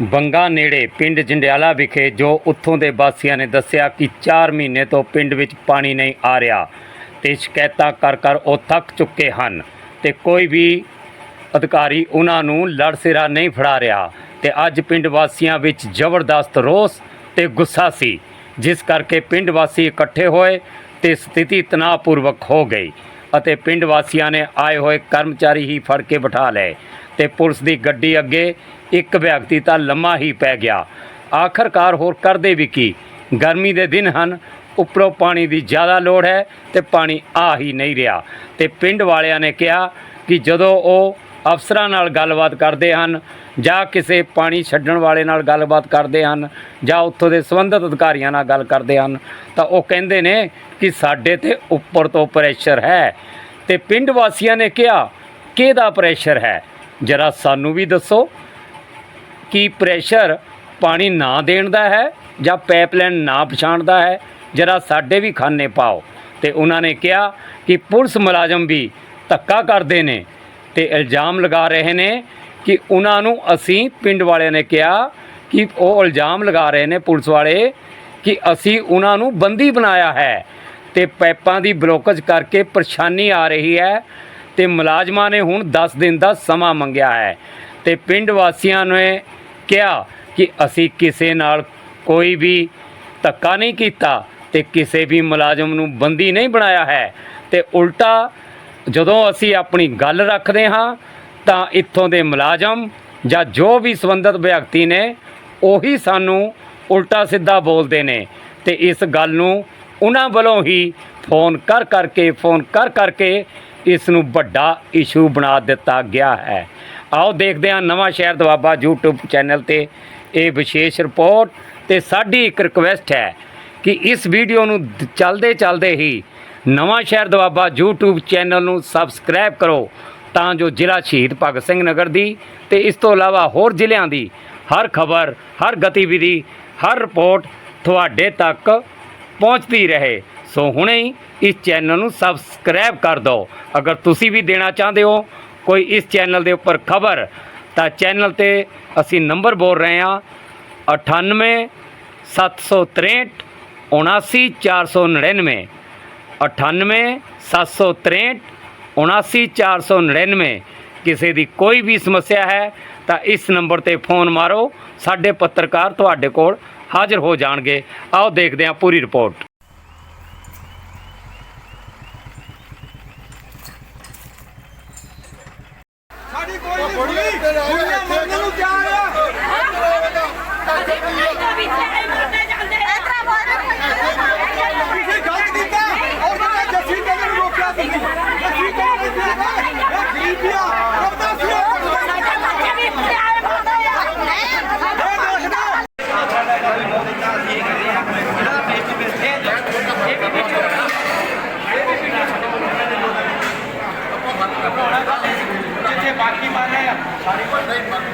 ਬੰਗਾ ਨੇੜੇ ਪਿੰਡ ਜੰਡਿਆਲਾ ਵਿਖੇ ਜੋ ਉੱਥੋਂ ਦੇ ਵਾਸੀਆਂ ਨੇ ਦੱਸਿਆ ਕਿ 4 ਮਹੀਨੇ ਤੋਂ ਪਿੰਡ ਵਿੱਚ ਪਾਣੀ ਨਹੀਂ ਆ ਰਿਹਾ ਤੇ ਸ਼ਿਕਾਇਤਾਂ ਕਰ ਕਰ ਉਹ ਥੱਕ ਚੁੱਕੇ ਹਨ ਤੇ ਕੋਈ ਵੀ ਅਧਿਕਾਰੀ ਉਹਨਾਂ ਨੂੰ ਲੜ ਸਿਰਾ ਨਹੀਂ ਫੜਾ ਰਿਹਾ ਤੇ ਅੱਜ ਪਿੰਡ ਵਾਸੀਆਂ ਵਿੱਚ ਜ਼ਬਰਦਸਤ ਰੋਸ ਤੇ ਗੁੱਸਾ ਸੀ, ਜਿਸ ਕਰਕੇ ਪਿੰਡ ਵਾਸੀ ਇਕੱਠੇ ਹੋਏ ਤੇ ਸਥਿਤੀ ਤਣਾਅਪੂਰਵਕ ਹੋ ਗਈ ਅਤੇ ਪਿੰਡ ਵਾਸੀਆਂ ਨੇ ਆਏ ਹੋਏ ਕਰਮਚਾਰੀ ਹੀ ਫੜ ਕੇ ਬਿਠਾ ਲਏ ਤੇ ਪੁਲਿਸ ਦੀ ਗੱਡੀ ਅੱਗੇ ਇੱਕ ਵਿਅਕਤੀ ਤਾਂ ਲੰਮਾ ਹੀ ਪੈ ਗਿਆ। ਆਖਰਕਾਰ ਹੋਰ ਕਰਦੇ ਵੀ ਕੀ? ਗਰਮੀ ਦੇ ਦਿਨ ਹਨ, ਉੱਪਰੋਂ ਪਾਣੀ ਦੀ ਜ਼ਿਆਦਾ ਲੋੜ ਹੈ ਤੇ ਪਾਣੀ ਆ ਹੀ ਨਹੀਂ ਰਿਹਾ। ਤੇ ਪਿੰਡ ਵਾਲਿਆਂ ਨੇ ਕਿਹਾ ਕਿ ਜਦੋਂ ਉਹ ਅਫਸਰਾਂ ਨਾਲ ਗੱਲਬਾਤ ਕਰਦੇ ਹਨ ਜਾਂ ਕਿਸੇ ਪਾਣੀ ਛੱਡਣ ਵਾਲੇ ਨਾਲ ਗੱਲਬਾਤ ਕਰਦੇ ਹਨ ਜਾਂ ਉੱਥੋਂ ਦੇ ਸੰਬੰਧਿਤ ਅਧਿਕਾਰੀਆਂ ਨਾਲ ਗੱਲ ਕਰਦੇ ਹਨ, ਤਾਂ ਉਹ ਕਹਿੰਦੇ ਨੇ ਕਿ ਸਾਡੇ ਤੇ ਉੱਪਰ ਤੋਂ ਪ੍ਰੈਸ਼ਰ ਹੈ। ਤੇ ਪਿੰਡ ਵਾਸੀਆਂ ਨੇ ਕਿਹਾ, ਕਿਹਦਾ ਪ੍ਰੈਸ਼ਰ ਹੈ? ਜਰਾ ਸਾਨੂੰ ਵੀ ਦੱਸੋ। ਕੀ ਪ੍ਰੈਸ਼ਰ ਪਾਣੀ ਨਾ ਦੇਣ ਦਾ ਹੈ ਜਾਂ ਪਾਈਪਲਾਈਨ ਨਾ ਪਛਾਣਦਾ ਹੈ? ਜਰਾ ਸਾਡੇ ਵੀ ਖਾਨੇ ਪਾਓ। ਤੇ ਉਹਨਾਂ ਨੇ ਕਿਹਾ ਕਿ ਪੁਲਿਸ ਮੁਲਾਜ਼ਮ ਵੀ ਧੱਕਾ ਕਰਦੇ ਨੇ ਤੇ ਇਲਜ਼ਾਮ ਲਗਾ ਰਹੇ ਨੇ ਕਿ ਉਹਨਾਂ ਨੂੰ ਅਸੀਂ ਪਿੰਡ ਵਾਲਿਆਂ ਨੇ ਕਿਹਾ ਕਿ ਉਹ ਇਲਜ਼ਾਮ ਲਗਾ ਰਹੇ ਨੇ ਪੁਲਿਸ ਵਾਲੇ ਕਿ ਅਸੀਂ ਉਹਨਾਂ ਨੂੰ ਬੰਦੀ ਬਣਾਇਆ ਹੈ ਤੇ ਪਾਈਪਾਂ ਦੀ ਬਲੋਕੇਜ ਕਰਕੇ ਪਰੇਸ਼ਾਨੀ ਆ ਰਹੀ ਹੈ ਤੇ ਮੁਲਾਜ਼ਮਾਂ ਨੇ ਹੁਣ 10 ਦਿਨ ਦਾ ਸਮਾਂ ਮੰਗਿਆ ਹੈ ਤੇ ਪਿੰਡ ਵਾਸੀਆਂ ਨੇ ਕਿਹਾ ਕਿ ਅਸੀਂ ਕਿਸੇ ਨਾਲ ਕੋਈ ਵੀ ਧੱਕਾ ਨਹੀਂ ਕੀਤਾ ਤੇ ਕਿਸੇ ਵੀ ਮੁਲਾਜ਼ਮ ਨੂੰ ਬੰਦੀ ਨਹੀਂ ਬਣਾਇਆ ਹੈ। ਤੇ ਉਲਟਾ ਜਦੋਂ ਅਸੀਂ ਆਪਣੀ ਗੱਲ ਰੱਖਦੇ ਹਾਂ, ਤਾਂ ਇੱਥੋਂ ਦੇ ਮੁਲਾਜ਼ਮ ਜਾਂ ਜੋ ਵੀ ਸੰਬੰਧਿਤ ਵਿਅਕਤੀ ਨੇ, ਉਹੀ ਸਾਨੂੰ ਉਲਟਾ ਸਿੱਧਾ ਬੋਲਦੇ ਨੇ ਤੇ ਇਸ ਗੱਲ ਨੂੰ ਉਹਨਾਂ ਵੱਲੋਂ ਹੀ ਫੋਨ ਕਰ ਕਰਕੇ, ਫੋਨ ਕਰ ਕਰਕੇ ਇਸ ਨੂੰ ਵੱਡਾ ਇਸ਼ੂ ਬਣਾ ਦਿੱਤਾ ਗਿਆ ਹੈ। ਆਓ ਦੇਖਦੇ ਹਾਂ ਨਵਾਂ ਸ਼ਹਿਰ ਦਵਾਬਾ YouTube ਚੈਨਲ ਤੇ ਇਹ ਵਿਸ਼ੇਸ਼ ਰਿਪੋਰਟ ਤੇ ਸਾਡੀ ਇੱਕ ਰਿਕੁਐਸਟ ਹੈ ਕਿ ਇਸ ਵੀਡੀਓ ਨੂੰ ਚੱਲਦੇ ਚੱਲਦੇ ਹੀ ਨਵਾਂ ਸ਼ਹਿਰ ਦਵਾਬਾ YouTube ਚੈਨਲ ਨੂੰ ਸਬਸਕ੍ਰਾਈਬ ਕਰੋ ਤਾਂ ਜੋ ਜ਼ਿਲ੍ਹਾ ਸ਼ਹੀਦ ਭਗਤ ਸਿੰਘ ਨਗਰ ਦੀ ਤੇ ਇਸ ਤੋਂ ਇਲਾਵਾ ਹੋਰ ਜ਼ਿਲ੍ਹਿਆਂ ਦੀ ਹਰ ਖਬਰ, ਹਰ ਗਤੀਵਿਧੀ, ਹਰ ਰਿਪੋਰਟ ਤੁਹਾਡੇ ਤੱਕ ਪਹੁੰਚਦੀ ਰਹੇ। ਸੋ ਹੁਣੇ ਹੀ ਇਸ ਚੈਨਲ ਨੂੰ ਸਬਸਕ੍ਰਾਈਬ ਕਰ ਦਿਓ। ਅਗਰ ਤੁਸੀਂ ਵੀ ਦੇਣਾ ਚਾਹੁੰਦੇ ਹੋ ਕੋਈ ਇਸ ਚੈਨਲ ਦੇ ਉੱਪਰ ਖਬਰ, ਤਾਂ ਚੈਨਲ ਤੇ ਅਸੀਂ ਨੰਬਰ ਬੋਲ ਰਹੇ ਹਾਂ 98 763 79499 98 763 79499 ਕਿਸੇ ਦੀ ਕੋਈ ਵੀ ਸਮੱਸਿਆ ਹੈ, ਤਾਂ ਇਸ ਨੰਬਰ ਤੇ ਫੋਨ ਮਾਰੋ। ਸਾਡੇ ਪੱਤਰਕਾਰ ਤੁਹਾਡੇ ਕੋਲ ਹਾਜ਼ਰ ਹੋ ਜਾਣਗੇ। ਆਓ ਦੇਖਦੇ ਹਾਂ ਪੂਰੀ ਰਿਪੋਰਟ। ਸਾਡੀ ਕੋਈ ਨਹੀਂ ਸੁਣੀ ਦੁਨੀਆ ਮਰਨ ਨੂੰ ਤਿਆਰ ਆ ਤੁਸੀਂ ਗਲਤ ਕੀਤਾ ਔਰ ਜਿਹੜਾ ਜੱਸੀ ਤੇ ਨੂੰ ਰੋਕਿਆ ਤੁਸੀਂ ਜੱਸੀ ਤੇ ਨੂੰ ਰੋਕਿਆ ਇਹ ਗਰੀਬੀਆਂ ਕਰਦਾ ਸੀ ਇਹ ਦੇਖਣਾ ਜਿੱਥੇ ਬਾਕੀ ਮਾਰੇ ਆ ਸਾਰੀ ਕੋਈ ਨਹੀਂ ਸਾਨੂੰ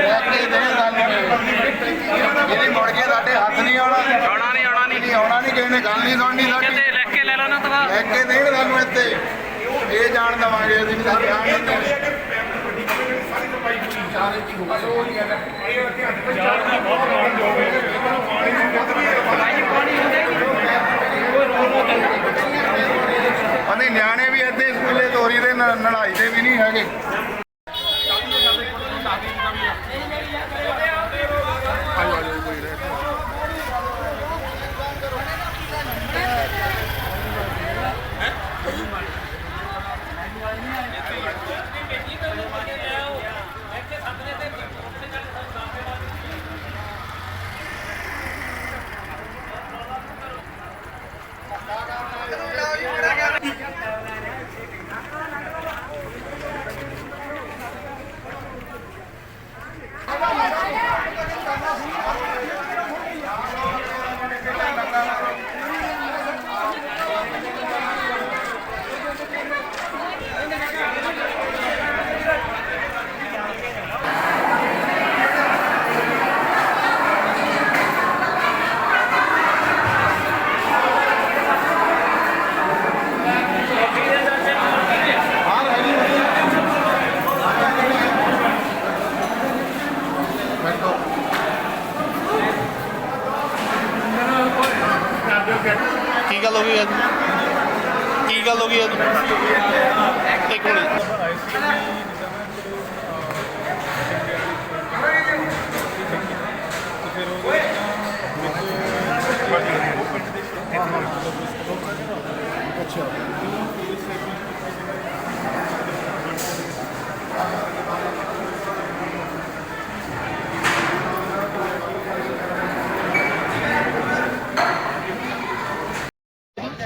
ਲੈ ਕੇ ਦੇ ਲੈ ਕੇ ਦੇ ਇਹਨੇ ਮੁੜ ਕੇ ਸਾਡੇ ਹੱਥ ਨਹੀਂ ਆਉਣਾ ਆਉਣਾ ਨਹੀਂ ਆਉਣਾ ਨਹੀਂ ਨਹੀਂ ਆਉਣਾ ਨਹੀਂ ਕਿਸੇ ਨੇ ਗੱਲ ਨਹੀਂ ਸੁਣਨੀ ਸਾਡੀ ਤੇ ਲਿਖ ਕੇ ਲੈ ਲਓ ਨਾ ਤਵਾ। ਲੈ ਕੇ ਦੇਣ ਸਾਨੂੰ ਇੱਥੇ। ਇਹ ਜਾਣ ਦਵਾਂਗੇ ਅਸੀਂ ਵੀ ਤਾਂ ਜਾਣ ਨਹੀਂ ਦੇਣੀ ਉਹਦੇ ਨਿਆਣੇ ਵੀ ਇੱਥੇ ਸਕੂਲੇ ਤੋਰੀ ਦੇ ਨ- ਨਲਾਈ ਦੇ ਵੀ ਨਹੀਂ ਹੈਗੇ। ਕੀ ਗੱਲ ਹੋ ਗਈ ਅੱਜ? ਕੀ ਗੱਲ ਹੋ ਗਈ ਅੱਜ? ਇੱਕ ਮਿੰਟ।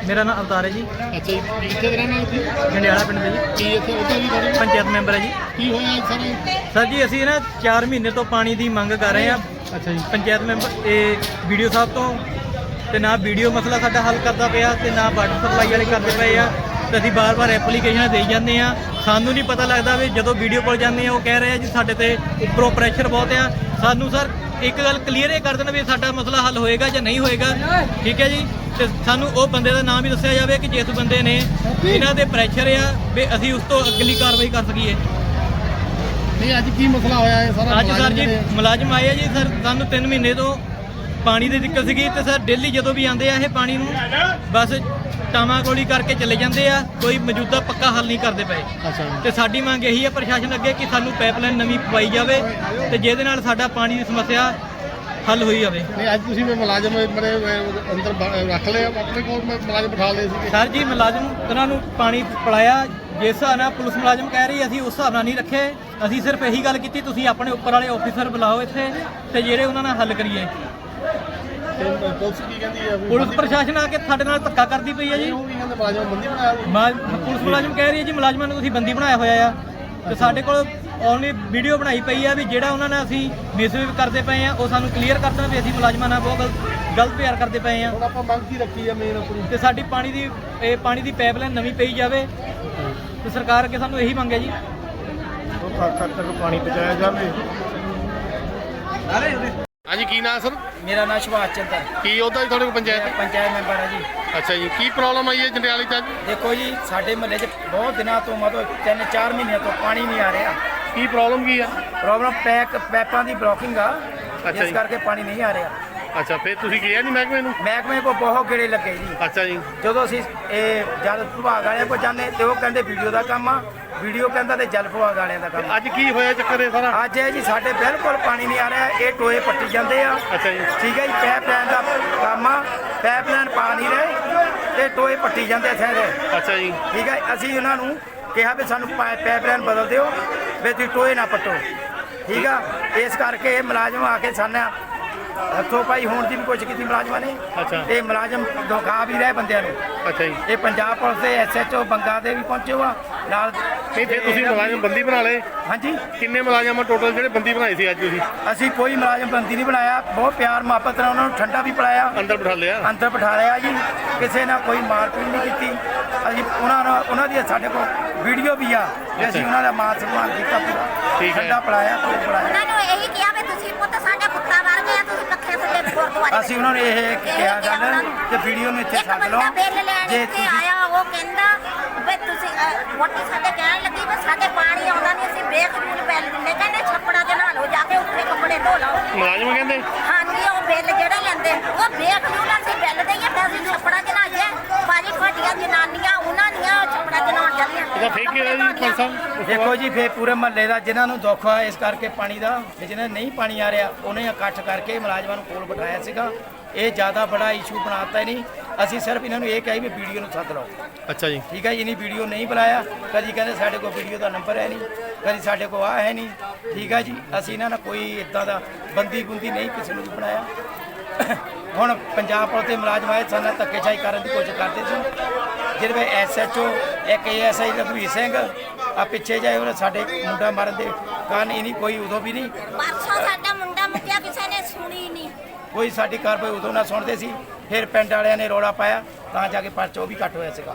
ਮੇਰਾ ਨਾਮ ਅਵਤਾਰ ਹੈ ਜੀ। ਅੱਛਾ ਜੀ ਕਿੱਥੇ ਦੇ ਰਹਿਣ ਤੁਸੀਂ? ਜੰਡਿਆਲਾ ਪਿੰਡ ਦੇ ਜੀ। ਕੀ ਇੱਥੇ ਉੱਧਰ ਵੀ ਤੁਹਾਡੇ ਪੰਚਾਇਤ ਮੈਂਬਰ ਹੈ ਜੀ। ਕੀ ਹੋਇਆ ਸਾਰਾ? ਸਰ ਜੀ ਅਸੀਂ ਨਾ 4 ਮਹੀਨੇ ਤੋਂ ਪਾਣੀ ਦੀ ਮੰਗ ਕਰ ਰਹੇ ਹਾਂ। ਅੱਛਾ ਜੀ। ਪੰਚਾਇਤ ਮੈਂਬਰ ਇਹ ਵੀਡੀਓ ਸਾਹਿਬ ਤੋਂ ਤੇ ਨਾ ਵੀਡੀਓ ਮਸਲਾ ਸਾਡਾ ਹੱਲ ਕਰਦਾ ਪਿਆ ਤੇ ਨਾ ਵਾਟਰ ਸਪਲਾਈ ਵਾਲੇ ਕਰਦੇ ਪਏ ਆ। ਤੇ ਅਸੀਂ ਬਾਰ-ਬਾਰ ਐਪਲੀਕੇਸ਼ਨਾਂ ਦੇਈ ਜਾਂਦੇ ਆ ਸਾਨੂੰ ਨਹੀਂ ਪਤਾ ਲੱਗਦਾ ਵੀ ਜਦੋਂ ਵੀਡੀਓ ਕੋਲ ਜਾਂਦੇ ਆ ਉਹ ਕਹਿ ਰਹੇ ਆ ਜੀ ਸਾਡੇ ਤੇ ਉੱਪਰੋਂ ਪ੍ਰੈਸ਼ਰ ਬਹੁਤ ਆ। ਸਾਨੂੰ ਸਰ ਇੱਕ ਗੱਲ ਕਲੀਅਰ ਇਹ ਕਰ ਦੇਣ ਵੀ ਸਾਡਾ ਮਸਲਾ ਹੱਲ ਹੋਏਗਾ ਜਾਂ ਨਹੀਂ ਹੋਏਗਾ। ਠੀਕ ਹੈ ਜੀ? ਤੇ ਸਾਨੂੰ ਉਹ ਬੰਦੇ ਦਾ ਨਾਮ ਵੀ ਦੱਸਿਆ ਜਾਵੇ ਕਿ ਜਿਸ ਬੰਦੇ ਨੇ ਇਹਨਾਂ ਦੇ ਪ੍ਰੈਸ਼ਰ ਆ ਵੀ ਅਸੀਂ ਉਸ ਤੋਂ ਅਗਲੀ ਕਾਰਵਾਈ ਕਰ ਸਕੀਏ। ਨਹੀਂ ਅੱਜ ਕੀ ਮਸਲਾ ਹੋਇਆ ਹੈ ਸਾਰਾ ਅੱਜ ਸਰ ਜੀ ਮੁਲਾਜ਼ਮ ਆਏ ਆ ਜੀ ਸਰ ਸਾਨੂੰ 3 ਮਹੀਨੇ ਤੋਂ ਪਾਣੀ ਦੀ ਦਿੱਕਤ ਸੀਗੀ ਤੇ ਸਰ ਡੇਲੀ ਜਦੋਂ ਵੀ ਆਉਂਦੇ ਆ ਇਹ ਪਾਣੀ ਨੂੰ ਬਸ ਟਾਮਾ ਗੋਲੀ ਕਰਕੇ ਚਲੇ ਜਾਂਦੇ ਆ ਕੋਈ ਮੌਜੂਦਾ ਪੱਕਾ ਹੱਲ ਨਹੀਂ ਕਰਦੇ ਪਏ। ਤੇ ਸਾਡੀ ਮੰਗ ਇਹੀ ਹੈ ਪ੍ਰਸ਼ਾਸਨ ਅੱਗੇ ਕਿ ਸਾਨੂੰ ਪਾਈਪਲਾਈਨ ਨਵੀਂ ਪਵਾਈ ਜਾਵੇ ਤੇ ਜਿਹਦੇ ਨਾਲ ਸਾਡਾ ਪਾਣੀ ਦੀ ਸਮੱਸਿਆ ਹੱਲ ਹੋਈ ਜਾਵੇ। ਨਹੀਂ ਅੱਜ ਤੁਸੀਂ ਵੀ ਮੁਲਾਜ਼ਮ ਬੜੇ ਅੰਦਰ ਰੱਖ ਲਏ ਆ, ਆਪਣੇ ਕੋਲ ਮ- ਮੁਲਾਜ਼ਮ ਬਿਠਾ ਲਏ ਸੀ ਸਰ ਜੀ ਮੁਲਾਜ਼ਮ ਉਹਨਾਂ ਨੂੰ ਪਾਣੀ ਪਿਲਾਇਆ। ਜਿਸ ਹਿਸਾਬ ਨਾਲ ਪੁਲਿਸ ਮੁਲਾਜ਼ਮ ਕਹਿ ਰਹੀ ਅਸੀਂ ਉਸ ਹਿਸਾਬ ਨਾਲ ਨਹੀਂ ਰੱਖੇ। ਅਸੀਂ ਸਿਰਫ ਇਹੀ ਗੱਲ ਕੀਤੀ ਤੁਸੀਂ ਆਪਣੇ ਉੱਪਰ ਵਾਲੇ ਆਫੀਸਰ ਬੁਲਾਓ ਇੱਥੇ ਤੇ ਜਿਹੜੇ ਉਹਨਾਂ ਨਾਲ ਹੱਲ ਕਰੀਏ। ਤੇ ਪੁਲਿਸ ਕੀ ਕਹਿੰਦੀ ਹੈ ਵੀ ਪੁਲਿਸ ਪ੍ਰਸ਼ਾਸਨ ਆ ਕੇ ਸਾਡੇ ਨਾਲ ਧੱਕਾ ਕਰਦੀ ਪਈ ਹੈ ਜੀ। ਉਹ ਵੀ ਕਹਿੰਦੇ ਮੁਲਾਜ਼ਮ ਬੰਦੀ ਬਣਾਇਆ ਜੀ ਮਾ- ਪੁਲਿਸ ਮੁਲਾਜ਼ਮ ਕਹਿ ਰਹੀ ਹੈ ਜੀ ਮੁਲਾਜ਼ਮਾਂ ਨੂੰ ਤੁਸੀਂ ਬੰਦੀ ਬਣਾਇਆ ਹੋਇਆ ਆ। ਤੇ ਸਾਡੇ ਕੋਲ ਓਨਲੀ ਵੀਡੀਓ ਬਣਾਈ ਪਈ ਆ ਵੀ ਜਿਹੜਾ ਉਹਨਾਂ ਨਾਲ ਅਸੀਂ ਮਿਸਬਿਹੇਵ ਕਰਦੇ ਪਏ ਆ ਉਹ ਸਾਨੂੰ ਕਲੀਅਰ ਕਰ ਦੇਣ ਵੀ ਅਸੀਂ ਮੁਲਾਜ਼ਮਾਂ ਨਾਲ ਬਹੁਤ ਗਲਤ ਗਲਤ ਪਿਆਰ ਕਰਦੇ ਪਏ ਆ। ਹੁਣ ਆਪਾਂ ਮੰਗ ਕੀ ਰੱਖੀ ਹੈ ਮੇਨ ਆਪਣੀ? ਤੇ ਸਾਡੀ ਪਾਣੀ ਦੀ ਇਹ ਪਾਣੀ ਦੀ ਪਾਈਪਲਾਈਨ ਨਵੀਂ ਪਈ ਜਾਵੇ। ਤੇ ਸਰਕਾਰ ਅੱਗੇ ਸਾਨੂੰ ਇਹੀ ਮੰਗ ਹੈ ਜੀ। ਉਹ ਤੱਕ ਤੱਕ ਪਾਣੀ ਪਹੁੰਚਾਇਆ ਜਾਵੇ। ਹਾਂਜੀ ਕੀ ਨਾਮ ਸਰ? ਮੇਰਾ ਨਾਮ ਸੁਭਾਸ਼ ਚੰਦਰ। ਕੀ ਉਹਦਾ ਜੀ ਤੁਹਾਡੇ ਕੋਲ ਪੰਚਾਇਤ ਪੰਚਾਇਤ ਮੈਂਬਰ ਹੈ ਜੀ। ਅੱਛਾ ਜੀ ਕੀ ਪ੍ਰੋਬਲਮ ਆਈ ਹੈ ਜੰਡਿਆਲੀ ਚ ਅੱਜ ਦੇਖੋ ਜੀ ਸਾਡੇ ਮਹੱਲੇ 'ਚ ਬਹੁਤ ਦਿਨਾਂ ਤੋਂ ਮਤਲਬ 3-4 ਮਹੀਨਿਆਂ ਤੋਂ ਪਾਣੀ ਨਹੀਂ ਆ ਰਿਹਾ। ਕੀ ਪ੍ਰੋਬਲਮ ਕੀ ਆ? ਪ੍ਰੋਬਲਮ ਪੈਕ ਪੈਪਾਂ ਦੀ ਬਲੋਕਿੰਗ ਆ। ਅੱਛਾ ਇਸ। ਕਰਕੇ ਪਾਣੀ ਨਹੀਂ ਆ ਰਿਹਾ। ਅੱਛਾ ਫਿਰ ਤੁਸੀਂ ਗਿਆ ਨਹੀਂ ਮਹਿਕਮੇ ਨੂੰ? ਮਹਿਕਮੇ ਕੋ ਬਹੁਤ ਗੇੜੇ ਲੱਗੇ ਜੀ। ਅੱਛਾ ਜੀ। ਜਦੋਂ ਅਸੀਂ ਇਹ ਜਲ ਵਿਭਾਗ ਵਾਲਿਆਂ ਕੋਲ ਜਾਂਦੇ ਤੇ ਉਹ ਕਹਿੰਦੇ ਵੀਡੀਓ ਦਾ ਕੰਮ ਆ। ਵੀਡੀਓ ਕਹਿੰਦਾ ਤੇ ਜਲ ਵਿਭਾਗ ਵਾਲਿਆਂ ਦਾ ਕੰਮ। ਅੱਜ ਕੀ ਹੋਇਆ ਚੱਕਰ ਇਹ ਸਾਰਾ? ਅੱਜ ਇਹ ਜੀ ਸਾਡੇ ਬਿਲਕੁਲ ਪਾਣੀ ਨਹੀਂ ਆ ਰਿਹਾ ਇਹ ਟੋਏ ਪੱਟੀ ਜਾਂਦੇ ਆ। ਅੱਛਾ ਜੀ। ਠੀਕ ਹੈ ਜੀ ਪਾਈਪਲਾਈਨ ਦਾ ਕੰਮ ਆ ਪਾਈਪਲਾਈਨ ਪਾ ਨਹੀਂ ਰਹੇ ਤੇ ਟੋਏ ਪੱਟੀ ਜਾਂਦੇ ਆ ਸਾਰੇ ਅੱਛਾ ਜੀ। ਠੀਕ ਹੈ ਅਸੀਂ ਉਹਨਾਂ ਨੂੰ ਕਿਹਾ ਵੀ ਸਾਨੂੰ ਪਾ- ਪਾਈਪਲਾਈਨ ਬਦਲ ਦਿਓ ਵੀ ਤੁਸੀਂ ਟੋਏ ਨਾ ਪੱਟੋ। ਠੀਕ ਆ ਇਸ ਕਰਕੇ ਇਹ ਮੁਲਾਜ਼ਮ ਆ ਕੇ ਸਾਨਾ ਹੱਥੋਂ ਪਾਈ ਹੋਣ ਦੀ ਵੀ ਕੋਸ਼ਿਸ਼ ਕੀਤੀ ਮੁਲਾਜ਼ਮਾਂ ਨੇ। ਅੱਛਾ। ਤੇ ਮੁਲਾਜ਼ਮ ਦਿਖਾ ਵੀ ਰਹੇ ਬੰਦਿਆਂ ਨੂੰ। ਅੱਛਾ ਜੀ। ਇਹ ਪੰਜਾਬ ਪੁਲਿਸ ਦੇ ਐਸਐਚਓ ਬੰਗਾ ਦੇ ਵੀ ਪਹੁੰਚੇ ਹੋ ਆ। ਨਾਲ ਨਹੀਂ ਫਿਰ ਤੁਸੀਂ ਮੁਲਾਜ਼ਮ ਬੰਦੀ ਬਣਾ ਲਏ। ਹਾਂਜੀ। ਕਿੰਨੇ ਮੁਲਾਜ਼ਮ ਟੋਟਲ ਜਿਹੜੇ ਬੰਦੀ ਬਣਾਈ ਸੀ ਅੱਜ ਤੁਸੀਂ? ਅਸੀਂ ਕੋਈ ਮੁਲਾਜ਼ਮ ਬੰਦੀ ਨਹੀਂ ਬਣਾਇਆ। ਬਹੁਤ ਪਿਆਰ ਮੁਹੱਬਤ ਨਾਲ ਉਹਨਾਂ ਨੂੰ ਠੰਡਾ ਵੀ ਪਿਲਾਇਆ। ਅੰਦਰ ਬਿਠਾ ਲਿਆ। ਅੰਦਰ ਬਿਠਾ ਲਿਆ ਜੀ। ਕਿਸੇ ਨਾਲ ਕੋਈ ਮਾਰਪੀਟ ਨਹੀਂ ਕੀਤੀ। ਅਸੀਂ ਉਹਨਾਂ ਨਾਲ ਉਹਨਾਂ ਦੀ ਸਾਡੇ ਕੋਲ ਵੀਡੀਓ ਵੀ ਆ। ਜੇ ਅਸੀਂ ਉਹਨਾਂ ਦਾ ਮਾਨ ਸਨਮਾਨ ਕੀਤਾ ਪੂਰਾ। ਠੀਕ ਹੈ। ਠੰਡਾ ਪਿਲਾਇਆ ਕੋਈ ਪਿਲਾਇਆ ਉਹਨਾਂ ਨੂੰ ਇਹੀ ਕਿਹਾ ਵੀ ਤੁਸੀਂ ਪੁੱਤ ਸਾਡੇ ਕੁੱਤਾ ਵਰ ਗਏ ਆ, ਤੁਸੀਂ ਗੁਰਦੁਆਰੇ ਅਸੀਂ ਉਹਨਾਂ ਨੂੰ ਇਹ ਕਿਹਾ ਗੱਲ ਕਿ ਵੀਡੀਓ ਨੂੰ ਇੱਥੇ ਛੱਡ ਲਓ। ਜੇ ਤੁਸੀਂ ਆਇਆ ਉਹ ਕਹਿੰਦਾ ਵੀ ਤੁਸੀਂ ਵੋਟੀ ਸਾਡੇ ਕਹਿਣ ਲੱਗੀ ਵੀ ਸਾਡੇ ਪਾਣੀ ਆਉਂਦਾ ਨਹੀਂ ਅਸੀਂ ਬੇਖਰੂਲ ਬਿੱਲ ਦਿੰਦੇ। ਕਹਿੰਦੇ ਛੱਪੜਾਂ ਨਹਾ ਲਓ ਜਾ ਕੇ ਉੱਥੇ ਕੱਪੜੇ ਧੋ ਲਓ। ਮੁਲਾਜ਼ਮ ਕਹਿੰਦੇ? ਹਾਂਜੀ ਉਹ ਬਿੱਲ ਜਿਹੜਾ ਲੈਂਦੇ ਉਹ ਬੇਖਰੂਲ ਅਸੀਂ ਬਿੱਲ ਦਈਏ ਤੇ ਅਸੀਂ ਛੱਪੜਾਂ 'ਚ ਨਹਾਈਏ ਬਾਜੀ ਫਟੀਆਂ ਜਨਾਨੀਆਂ ਉਹਨਾਂ ਦੀਆਂ ਛੱਪੜਾਂ 'ਚ ਇਹਦਾ ਫੇਕ ਹੋਇਆ ਜੀ ਸਾਹਿਬ ਦੇਖੋ ਜੀ ਫੇਰ ਪੂਰੇ ਮਹੱਲੇ ਦਾ ਜਿਨ੍ਹਾਂ ਨੂੰ ਦੁੱਖ ਆ ਇਸ ਕਰਕੇ ਪਾਣੀ ਦਾ ਤੇ ਜਿਹਨਾਂ ਨੂੰ ਨਹੀਂ ਪਾਣੀ ਆ ਰਿਹਾ ਉਹਨੇ ਇਕੱਠ ਕਰਕੇ ਮੁਲਾਜ਼ਮਾਂ ਨੂੰ ਕੋਲ ਬਿਠਾਇਆ ਸੀਗਾ। ਇਹ ਜ਼ਿਆਦਾ ਬੜਾ ਇਸ਼ੂ ਬਣਾਤਾ ਹੀ ਨਹੀਂ। ਅਸੀਂ ਸਿਰਫ ਇਹਨਾਂ ਨੂੰ ਇਹ ਕਹੀ ਵੀ ਵੀਡੀਓ ਨੂੰ ਸੱਦ ਲਓ। ਅੱਛਾ ਜੀ। ਠੀਕ ਹੈ ਇਹਨੀ ਵੀਡੀਓ ਨਹੀਂ ਬੁਲਾਇਆ। ਕਦੀ ਕਹਿੰਦੇ ਸਾਡੇ ਕੋਲ ਵੀਡੀਓ ਦਾ ਨੰਬਰ ਹੈ ਨਹੀਂ ਕਦੀ ਸਾਡੇ ਕੋਲ ਆ ਹੈ ਨਹੀਂ। ਠੀਕ ਹੈ ਜੀ ਅਸੀਂ ਇਹਨਾਂ ਨਾਲ ਕੋਈ ਇਦਾਂ ਦਾ ਬੰਦੀ ਬੁੰਦੀ ਨਹੀਂ ਕਿਸੇ ਨੂੰ ਵੀ ਬਣਾਇਆ। ਹੁਣ ਪੰਜਾਬ ਪੁਲਿਸ ਦੇ ਮੁਲਾਜ਼ਮ ਆਏ ਸਾਨੂੰ ਧੱਕੇਸ਼ਾਹੀ ਕਰਨ ਦੀ ਕੋਸ਼ਿਸ਼ ਕਰਦੇ ਸੀ। ਜਿਹਦੇ ਵਿੱਚ ਐਸਐਚਓ ਇੱਕ ਏਐਸਆਈ ਰਘਵੀਰ ਸਿੰਘ ਆ ਪਿੱਛੇ ਜਾਏ ਉਹਨੇ ਸਾਡੇ ਮੁੰਡਾ ਮਾਰਨ ਦੇ ਕਾਰਨ ਇਹ ਨਹੀਂ ਕੋਈ ਉਦੋਂ ਵੀ ਨਹੀਂ। ਪਰਸੋਂ ਸਾਡਾ ਮੁੰਡਾ ਮੁੱਕਿਆ ਕਿਸੇ ਨੇ ਸੁਣੀ ਨਹੀਂ। ਕੋਈ ਸਾਡੀ ਕਾਰਵਾਈ ਉਦੋਂ ਨਾ ਸੁਣਦੇ ਸੀ ਫਿਰ ਪਿੰਡ ਵਾਲਿਆਂ ਨੇ ਰੌਲਾ ਪਾਇਆ ਤਾਂ ਜਾ ਕੇ ਪਰਚਾ ਉਹ ਵੀ ਕੱਟ ਹੋਇਆ ਸੀਗਾ।